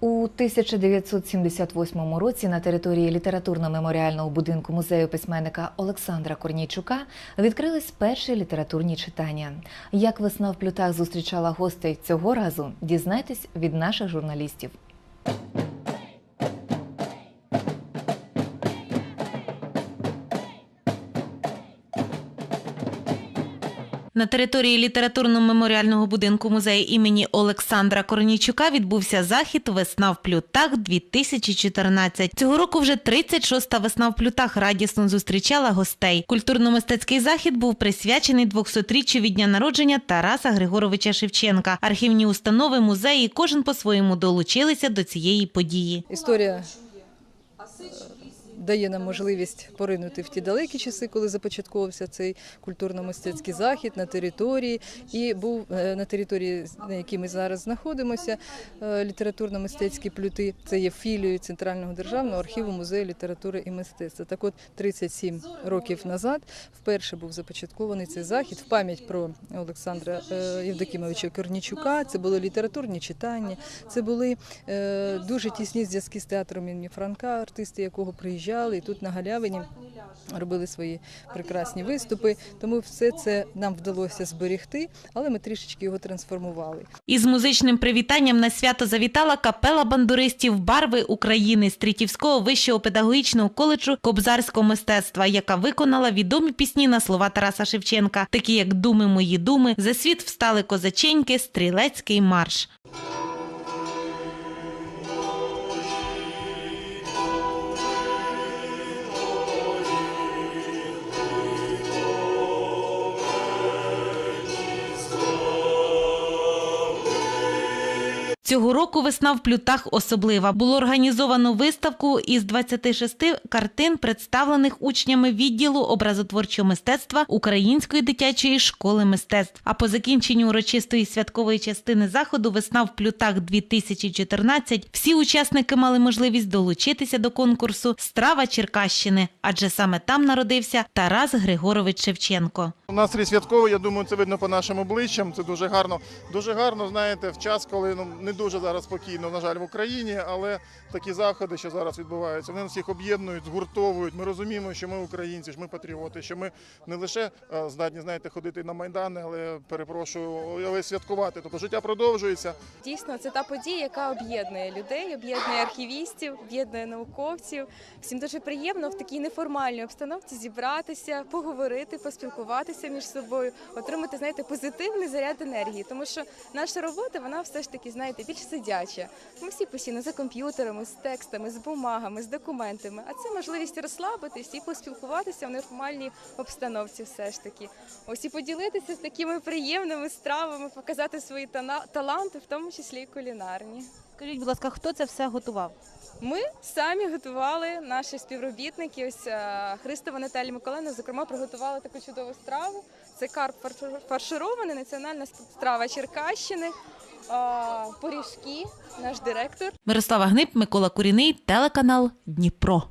У 1978 році на території літературно-меморіального будинку музею письменника Олександра Корнійчука відкрились перші літературні читання. Як весна в плютах зустрічала гостей цього разу, дізнайтесь від наших журналістів. На території літературно-меморіального будинку музею імені Олександра Корнійчука відбувся захід Весна в плютах 2014 Цього року вже 36-та весна в плютах радісно зустрічала гостей. Культурно-мистецький захід був присвячений 200-річчю від дня народження Тараса Григоровича Шевченка. Архівні установи, музеї кожен по-своєму долучилися до цієї події. Історія дає нам можливість поринути в ті далекі часи, коли започатковувався цей культурно-мистецький захід на території. І був е, на території, на якій ми зараз знаходимося, е, літературно-мистецькі плюти. Це є філією Центрального державного архіву музею літератури і мистецтва. Так от 37 років назад вперше був започаткований цей захід в пам'ять про Олександра е, Євдокімовича Корнічука. Це були літературні читання, це були дуже тісні зв'язки з театром імені Франка, артисти якого приїжджали і тут на галявині робили свої прекрасні виступи. Тому все це нам вдалося зберегти, але ми трішечки його трансформували. Із музичним привітанням на свято завітала капела бандуристів Барви України з Трітівського вищого педагогічного коледжу кобзарського мистецтва, яка виконала відомі пісні на слова Тараса Шевченка, такі як Думи мої думи, за світ встали козаченьки, стрілецький марш. Цього року весна в плютах особлива. Було організовано виставку із 26 картин, представлених учнями відділу образотворчого мистецтва Української дитячої школи мистецтв. А по закінченню урочистої святкової частини заходу Весна в плютах 2014 всі учасники мали можливість долучитися до конкурсу Страва Черкащини, адже саме там народився Тарас Григорович Шевченко. Настрій святковий, я думаю, це видно по нашим обличчям. Це дуже гарно. Дуже гарно, знаєте, в час, коли ну не дуже зараз спокійно, на жаль, в Україні, але такі заходи, що зараз відбуваються, вони нас всіх об'єднують, згуртовують. Ми розуміємо, що ми українці, що ми патріоти, що ми не лише е, здатні, знаєте, ходити на майдани, але перепрошую, але святкувати. Тобто життя продовжується. Дійсно, це та подія, яка об'єднує людей, об'єднує архівістів, об'єднує науковців. Всім дуже приємно в такій неформальній обстановці зібратися, поговорити, поспілкуватися між собою, отримати, знаєте, позитивний заряд енергії. Тому що наша робота, вона все ж таки, знаєте, більш сидяча. Ми всі постійно за комп'ютерами, з текстами, з бумагами, з документами. А це можливість розслабитись і поспілкуватися в неформальній обстановці, все ж таки. Ось і поділитися з такими приємними стравами, показати свої таланти, в тому числі і кулінарні. Скажіть, будь ласка, хто це все готував? Ми самі готували наші співробітники. Ось е, Христова Наталія Миколаївна, зокрема, приготувала таку чудову страву. Це карп фарширований, національна страва Черкащини, пиріжки, наш директор. Мирослава Гнип, Микола Куріний, телеканал Дніпро.